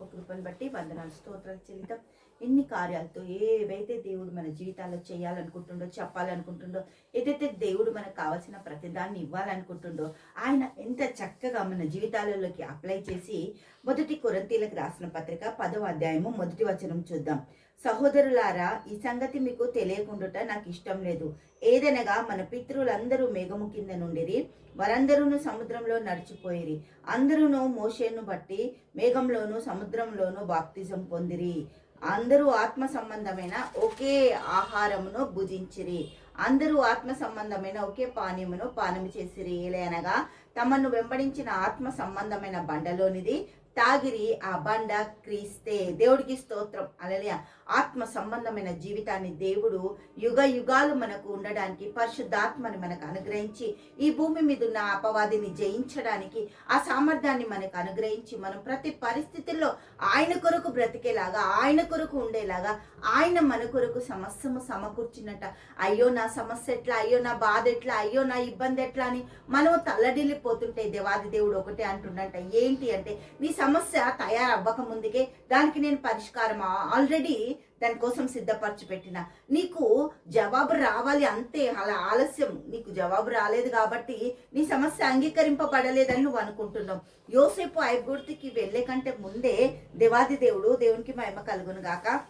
గొప్ప కృపను బట్టి వందనాలు స్తోత్రాలు చెల్లిద్దాం. ఎన్ని కార్యాలతో ఏవైతే దేవుడు మన జీవితాల్లో చేయాలనుకుంటుండో చెప్పాలనుకుంటుండో ఏదైతే దేవుడు మనకు కావాల్సిన ప్రతిదాన్ని ఇవ్వాలనుకుంటుండో ఆయన ఎంత చక్కగా మన జీవితాలలోకి అప్లై చేసి మొదటి కొరంతీలకు రాసిన పత్రిక పదవ అధ్యాయము మొదటి వచనం చూద్దాం. సహోదరులారా ఈ సంగతి మీకు తెలియకుండుట నాకు ఇష్టం లేదు. ఏదనగా మన పితృలందరూ మేఘము కింద నుండిరి వారందరూ సముద్రంలో నడిచిపోయిరి. అందరూ మోషేను బట్టి మేఘంలోను సముద్రంలోను బాప్తిజం పొందిరి. అందరూ ఆత్మ సంబంధమైన ఒకే ఆహారమును భుజించిరి. అందరూ ఆత్మ సంబంధమైన ఒకే పానీయమును పానము చేసిరి. ఏలనగా తమను వెంబడించిన ఆత్మ సంబంధమైన బండలోనిది తాగిరి ఆ బండ క్రీస్తే. దేవుడికి స్తోత్రం. అలలియ. ఆత్మ సంబంధమైన జీవితాన్ని దేవుడు యుగ యుగాలు మనకు ఉండడానికి పరిశుద్ధాత్మని మనకు అనుగ్రహించి ఈ భూమి మీద ఉన్న అపవాదిని జయించడానికి ఆ సామర్థ్యాన్ని మనకు అనుగ్రహించి మనం ప్రతి పరిస్థితుల్లో ఆయన కొరకు బ్రతికేలాగా ఆయన కొరకు ఉండేలాగా ఆయన మన కొరకు సమస్యము సమకూర్చినట. అయ్యో నా సమస్య ఎట్లా? అయ్యో నా బాధ ఎట్లా? అయ్యో నా ఇబ్బంది ఎట్లా అని మనం తల్లడిల్లిపోతుంటే దేవాది దేవుడు ఒకటే అంటున్నట ఏంటి అంటే నీ సమస్య తయారవ్వక ముందుకే దానికి నేను పరిష్కారం ఆల్రెడీ దానికోసం సిద్ధపరచి పెట్టిన. నీకు జవాబు రావాలి అంతే. అలా ఆలస్యం. నీకు జవాబు రాలేదు కాబట్టి నీ సమస్య అంగీకరింపబడలేదని నువ్వు అనుకుంటున్నావు. యోసేపు ఐగుర్తికి వెళ్ళే కంటే ముందే దేవాది దేవుడు దేవునికి మహిమ కలుగును గాక.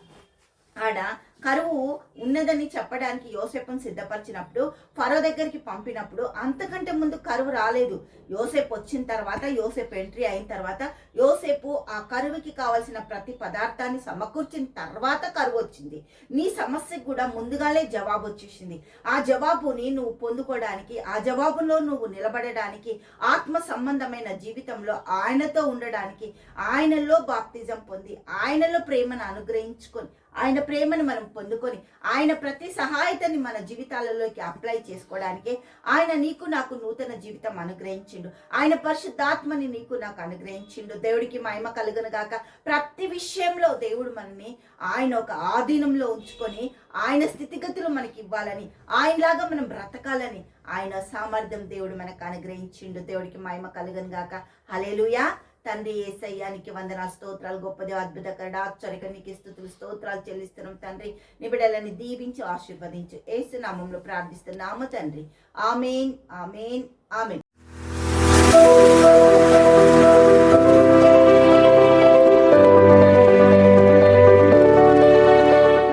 好的。కరువు ఉన్నదని చెప్పడానికి యోసేపును సిద్ధపరిచినప్పుడు ఫరో దగ్గరికి పంపినప్పుడు అంతకంటే ముందు కరువు రాలేదు. యోసేపు వచ్చిన తర్వాత యోసేపు ఎంట్రీ అయిన తర్వాత యోసేపు ఆ కరువుకి కావాల్సిన ప్రతి పదార్థాన్ని సమకూర్చిన తర్వాత కరువు వచ్చింది. నీ సమస్యకు కూడా ముందుగానే జవాబు వచ్చేసింది. ఆ జవాబుని నువ్వు పొందుకోవడానికి ఆ జవాబులో నువ్వు నిలబడడానికి ఆత్మ సంబంధమైన జీవితంలో ఆయనతో ఉండడానికి ఆయనలో బాప్తిజం పొంది ఆయనలో ప్రేమను అనుగ్రహించుకొని ఆయన ప్రేమను మనం పొందుకొని ఆయన ప్రతి సహాయతని మన జీవితాలలోకి అప్లై చేసుకోవడానికి ఆయన నీకు నాకు నూతన జీవితం అనుగ్రహించిండు. ఆయన పరిశుద్ధాత్మని నీకు నాకు అనుగ్రహించిండు. దేవుడికి మహిమ కలుగును గాక. ప్రతి విషయంలో దేవుడు మనని ఆయన ఒక ఆధీనంలో ఉంచుకొని ఆయన స్థితిగతులు మనకి ఇవ్వాలని ఆయనలాగా మనం బ్రతకాలని ఆయన సామర్థ్యం దేవుడు మనకు అనుగ్రహించిండు. దేవుడికి మహిమ కలుగును గాక. హలేలుయా తండ్రి ఏసయ్యానికి వందన స్తోత్రాలు గొప్పది అద్భుతకరడ ఆశ్చర్యక నీకు స్థుతులు స్తోత్రాలు చెల్లిస్తున్నాం తండ్రి. నిబిడలని దీవించి ఆశీర్వదించు ఏసు నామంలో ప్రార్థిస్తున్నాము తండ్రి. Amen amen amen.